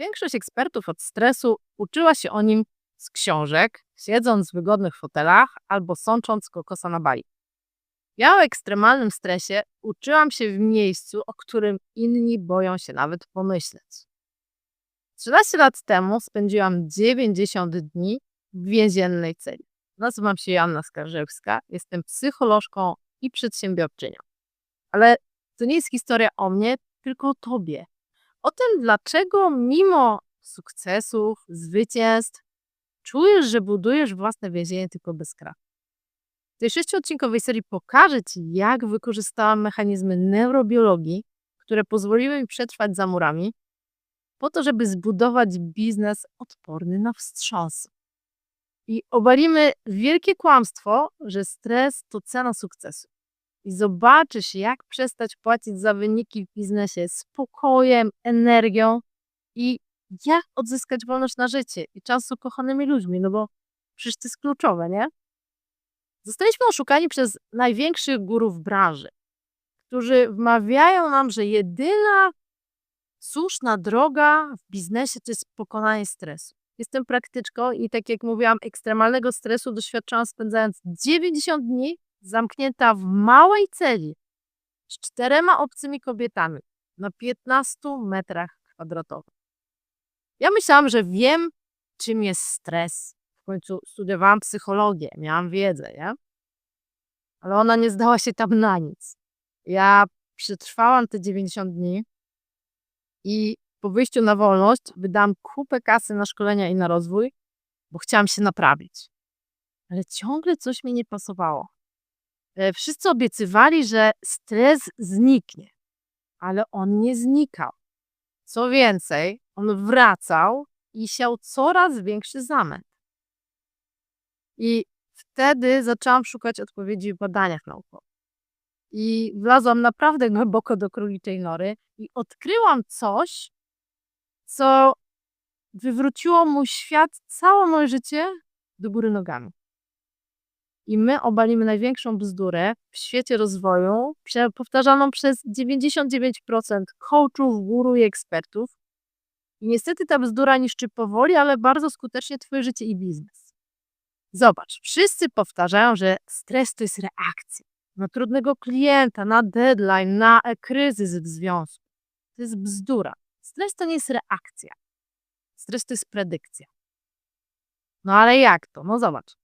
Większość ekspertów od stresu uczyła się o nim z książek, siedząc w wygodnych fotelach albo sącząc kokosa na bali. Ja o ekstremalnym stresie uczyłam się w miejscu, o którym inni boją się nawet pomyśleć. 13 lat temu spędziłam 90 dni w więziennej celi. Nazywam się Joanna Skarżewska, jestem psycholożką i przedsiębiorczynią. Ale to nie jest historia o mnie, tylko o tobie. O tym, dlaczego mimo sukcesów, zwycięstw, czujesz, że budujesz własne więzienie tylko bez krachu. W tej sześciodcinkowej serii pokażę Ci, jak wykorzystałam mechanizmy neurobiologii, które pozwoliły mi przetrwać za murami, po to, żeby zbudować biznes odporny na wstrząsy. I obalimy wielkie kłamstwo, że stres to cena sukcesu. I zobaczysz, jak przestać płacić za wyniki w biznesie spokojem, energią i jak odzyskać wolność na życie i czas z ukochanymi ludźmi, no bo przecież to jest kluczowe, nie? Zostaliśmy oszukani przez największych górów branży, którzy wmawiają nam, że jedyna słuszna droga w biznesie to jest pokonanie stresu. Jestem praktyczką i tak jak mówiłam, ekstremalnego stresu doświadczałam spędzając 90 dni zamknięta w małej celi z czterema obcymi kobietami na 15 metrach kwadratowych. Ja myślałam, że wiem, czym jest stres. W końcu studiowałam psychologię, miałam wiedzę, nie? Ale ona nie zdała się tam na nic. Ja przetrwałam te 90 dni i po wyjściu na wolność wydałam kupę kasy na szkolenia i na rozwój, bo chciałam się naprawić. Ale ciągle coś mi nie pasowało. E, wszyscy obiecywali, że stres zniknie, ale on nie znikał. Co więcej, on wracał i siał coraz większy zamęt. I wtedy zaczęłam szukać odpowiedzi w badaniach naukowych. I wlazłam naprawdę głęboko do króliczej nory i odkryłam coś, co wywróciło mój świat, całe moje życie do góry nogami. I my obalimy największą bzdurę w świecie rozwoju, powtarzaną przez 99% coachów, guru i ekspertów. I niestety ta bzdura niszczy powoli, ale bardzo skutecznie Twoje życie i biznes. Zobacz, wszyscy powtarzają, że stres to jest reakcja na trudnego klienta, na deadline, na kryzys w związku. To jest bzdura. Stres to nie jest reakcja. Stres to jest predykcja. No ale jak to? No zobacz.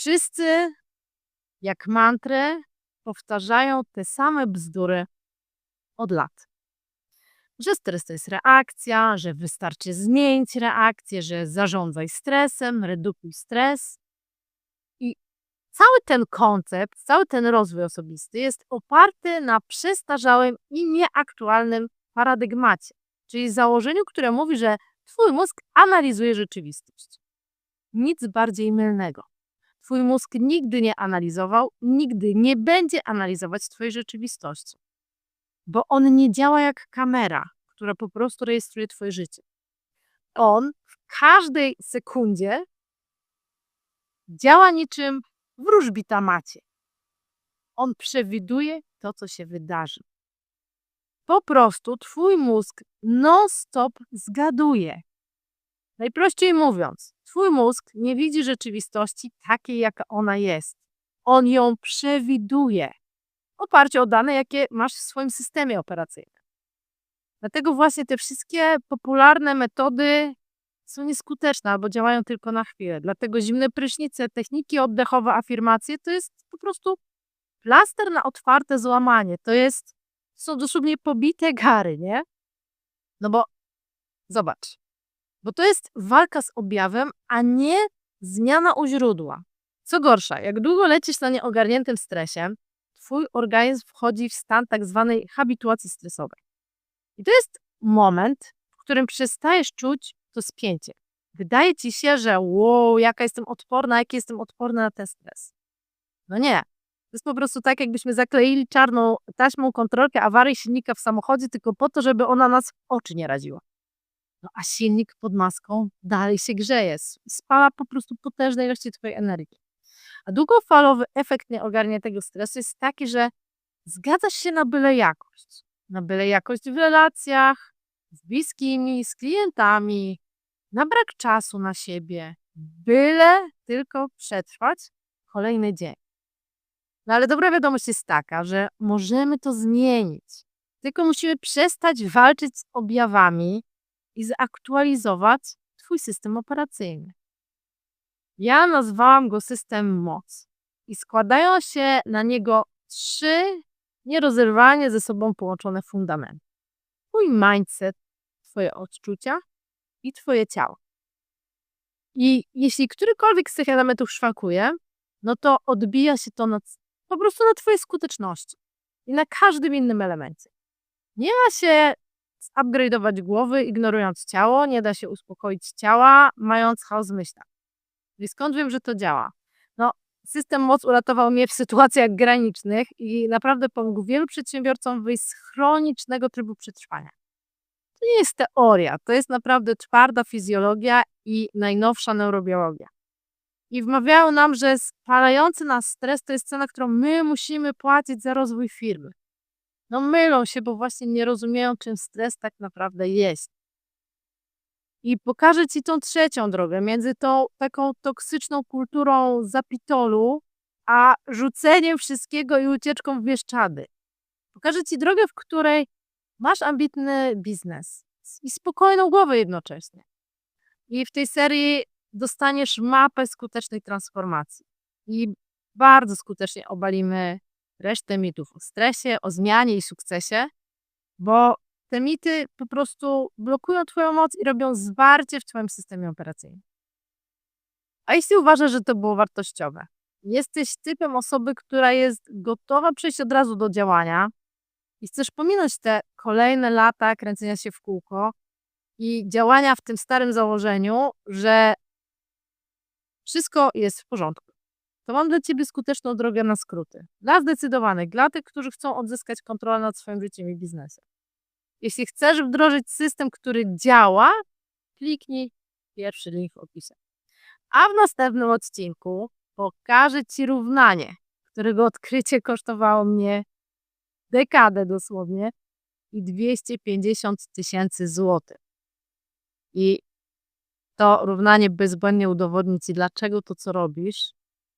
Wszyscy, jak mantrę, powtarzają te same bzdury od lat. Że stres to jest reakcja, że wystarczy zmienić reakcję, że zarządzaj stresem, redukuj stres. I cały ten koncept, cały ten rozwój osobisty jest oparty na przestarzałym i nieaktualnym paradygmacie, czyli założeniu, które mówi, że Twój mózg analizuje rzeczywistość. Nic bardziej mylnego. Twój mózg nigdy nie analizował, nigdy nie będzie analizować Twojej rzeczywistości. Bo on nie działa jak kamera, która po prostu rejestruje Twoje życie. On w każdej sekundzie działa niczym wróżbita macie. On przewiduje to, co się wydarzy. Po prostu Twój mózg non-stop zgaduje. Najprościej mówiąc, Twój mózg nie widzi rzeczywistości takiej, jaka ona jest. On ją przewiduje w oparciu o dane, jakie masz w swoim systemie operacyjnym. Dlatego właśnie te wszystkie popularne metody są nieskuteczne albo działają tylko na chwilę. Dlatego zimne prysznice, techniki oddechowe, afirmacje to jest po prostu plaster na otwarte złamanie. To jest, są dosłownie pobite gary, nie? No bo zobacz, bo to jest walka z objawem, a nie zmiana u źródła. Co gorsza, jak długo lecisz na nieogarniętym stresie, twój organizm wchodzi w stan tak zwanej habituacji stresowej. I to jest moment, w którym przestajesz czuć to spięcie. Wydaje ci się, że wow, jaka jestem odporna, jaki jestem odporna na ten stres. No nie. To jest po prostu tak, jakbyśmy zakleili czarną taśmą kontrolkę awarii silnika w samochodzie, tylko po to, żeby ona nas w oczy nie radziła. No a silnik pod maską dalej się grzeje, spala po prostu potężne ilości twojej energii. A długofalowy efekt nieogarniętego stresu jest taki, że zgadzasz się na byle jakość. Na byle jakość w relacjach, z bliskimi, z klientami, na brak czasu na siebie, byle tylko przetrwać kolejny dzień. No ale dobra wiadomość jest taka, że możemy to zmienić. Tylko musimy przestać walczyć z objawami i zaktualizować Twój system operacyjny. Ja nazwałam go system moc i składają się na niego trzy nierozerwalnie ze sobą połączone fundamenty. Twój mindset, Twoje odczucia i Twoje ciało. I jeśli którykolwiek z tych elementów szwankuje, no to odbija się to na, po prostu na Twojej skuteczności i na każdym innym elemencie. Nie da się upgrade'ować głowy, ignorując ciało, nie da się uspokoić ciała, mając chaos w myślach. I skąd wiem, że to działa? No, system moc uratował mnie w sytuacjach granicznych i naprawdę pomógł wielu przedsiębiorcom wyjść z chronicznego trybu przetrwania. To nie jest teoria, to jest naprawdę twarda fizjologia i najnowsza neurobiologia. I wmawiają nam, że spalający nas stres to jest cena, którą my musimy płacić za rozwój firmy. No mylą się, bo właśnie nie rozumieją, czym stres tak naprawdę jest. I pokażę Ci tą trzecią drogę między tą taką toksyczną kulturą zapitolu, a rzuceniem wszystkiego i ucieczką w Bieszczady. Pokażę Ci drogę, w której masz ambitny biznes i spokojną głowę jednocześnie. I w tej serii dostaniesz mapę skutecznej transformacji. I bardzo skutecznie obalimy resztę mitów o stresie, o zmianie i sukcesie, bo te mity po prostu blokują Twoją moc i robią zwarcie w Twoim systemie operacyjnym. A jeśli uważasz, że to było wartościowe, jesteś typem osoby, która jest gotowa przejść od razu do działania i chcesz pominąć te kolejne lata kręcenia się w kółko i działania w tym starym założeniu, że wszystko jest w porządku, to mam dla Ciebie skuteczną drogę na skróty. Dla zdecydowanych, dla tych, którzy chcą odzyskać kontrolę nad swoim życiem i biznesem. Jeśli chcesz wdrożyć system, który działa, kliknij pierwszy link w opisie. A w następnym odcinku pokażę Ci równanie, którego odkrycie kosztowało mnie dekadę dosłownie i 250 tysięcy złotych. I to równanie bezbłędnie udowodni Ci, dlaczego to, co robisz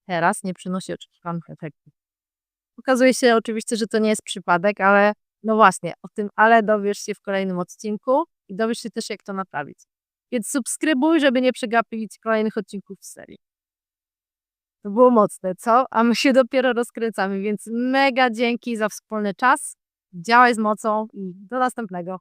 teraz, nie przynosi oczekiwanych efektów. Okazuje się oczywiście, że to nie jest przypadek, ale no właśnie, o tym ale dowiesz się w kolejnym odcinku i dowiesz się też, jak to naprawić. Więc subskrybuj, żeby nie przegapić kolejnych odcinków w serii. To było mocne, co? A my się dopiero rozkręcamy, więc mega dzięki za wspólny czas. Działaj z mocą i do następnego.